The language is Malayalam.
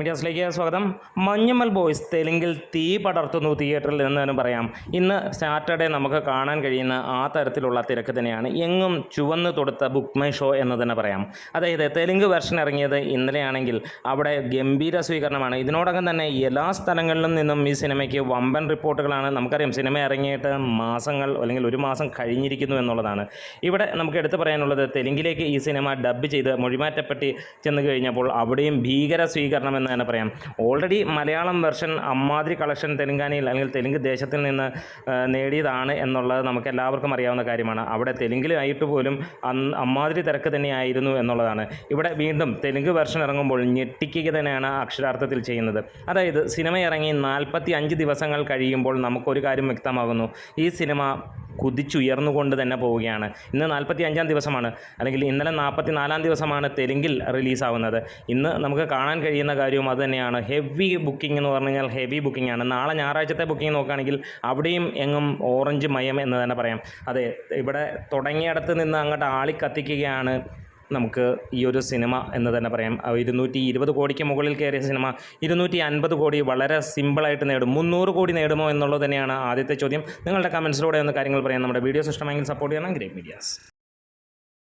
മീഡിയാസിലേക്ക് സ്വാഗതം. മഞ്ഞമ്മൽ ബോയ്സ് തെലുങ്കിൽ തീ പടർത്തുന്നു തിയേറ്ററിൽ എന്ന് തന്നെ പറയാം. ഇന്ന് സാറ്റർഡേ നമുക്ക് കാണാൻ കഴിയുന്ന ആ തരത്തിലുള്ള തിരക്ക് തന്നെയാണ്. എങ്ങും ചുവന്ന് തൊടുത്ത ബുക്ക് മൈ ഷോ എന്ന് തന്നെ പറയാം. അതായത് തെലുങ്ക് വെർഷൻ ഇറങ്ങിയത് ഇന്നലെയാണെങ്കിൽ അവിടെ ഗംഭീര സ്വീകരണമാണ്. ഇതിനോടകം തന്നെ എല്ലാ സ്ഥലങ്ങളിലും നിന്നും ഈ സിനിമയ്ക്ക് വമ്പൻ റിപ്പോർട്ടുകളാണ്. നമുക്കറിയാം സിനിമ ഇറങ്ങിയിട്ട് മാസങ്ങൾ അല്ലെങ്കിൽ ഒരു മാസം കഴിഞ്ഞിരിക്കുന്നു എന്നുള്ളതാണ്. ഇവിടെ നമുക്ക് എടുത്തു പറയാനുള്ളത് തെലുങ്കിലേക്ക് ഈ സിനിമ ഡബ് ചെയ്ത് മൊഴിമാറ്റപ്പെട്ടി ചെന്ന് കഴിഞ്ഞപ്പോൾ അവിടെയും ഭീകര സ്വീകരണം എന്ന് തന്നെ പറയാം. ഓൾറെഡി മലയാളം വെർഷൻ അമ്മാതിരി കളക്ഷൻ തെലുങ്കാനയിൽ അല്ലെങ്കിൽ തെലുങ്ക് ദേശത്തിൽ നിന്ന് നേടിയതാണ് എന്നുള്ളത് നമുക്ക് എല്ലാവർക്കും അറിയാവുന്ന കാര്യമാണ്. അവിടെ തെലുങ്കിലായിട്ട് പോലും അമ്മാതിരി തിരക്ക് തന്നെയായിരുന്നു എന്നുള്ളതാണ്. ഇവിടെ വീണ്ടും തെലുങ്ക് വെർഷൻ ഇറങ്ങുമ്പോൾ ഞെട്ടിക്കുക തന്നെയാണ് അക്ഷരാർത്ഥത്തിൽ ചെയ്യുന്നത്. അതായത് സിനിമ ഇറങ്ങി നാൽപ്പത്തി അഞ്ച് ദിവസങ്ങൾ കഴിയുമ്പോൾ നമുക്കൊരു കാര്യം വ്യക്തമാകുന്നു. ഈ സിനിമ കുതിച്ചുയർന്നുകൊണ്ട് തന്നെ പോവുകയാണ്. ഇന്ന് നാൽപ്പത്തി അഞ്ചാം ദിവസമാണ്. അല്ലെങ്കിൽ ഇന്നലെ നാൽപ്പത്തി നാലാം ദിവസമാണ് തെലുങ്കിൽ റിലീസാവുന്നത്. ഇന്ന് നമുക്ക് കാണാൻ കഴിയുന്ന കാര്യവും അതുതന്നെയാണ് ഹെവി ബുക്കിംഗ് എന്ന് പറഞ്ഞു കഴിഞ്ഞാൽ ഹെവി ബുക്കിംഗ് ആണ്. നാളെ ഞായറാഴ്ചത്തെ ബുക്കിംഗ് നോക്കുകയാണെങ്കിൽ അവിടെയും എങ്ങും ഓറഞ്ച് മയം എന്ന് തന്നെ പറയാം. അതെ ഇവിടെ തുടങ്ങിയിടത്ത് നിന്ന് അങ്ങോട്ട് ആളിക്കത്തിക്കുകയാണ് നമുക്ക് ഈ ഒരു സിനിമ എന്ന് തന്നെ പറയാം. ഇരുന്നൂറ്റി ഇരുപത് കോടിക്ക് മുകളിൽ കയറിയ സിനിമ ഇരുന്നൂറ്റി അൻപത് കോടി വളരെ സിമ്പിളായിട്ട് നേടും. മുന്നൂറ് കോടി നേടുമോ എന്നുള്ളത് തന്നെയാണ് ആദ്യത്തെ ചോദ്യം. നിങ്ങളുടെ കമൻസിലൂടെ ഒന്ന് കാര്യങ്ങൾ പറയാം നമ്മുടെ വീഡിയോസ് ഇഷ്ടമെങ്കിൽ സപ്പോർട്ട് ചെയ്യണം. Great medias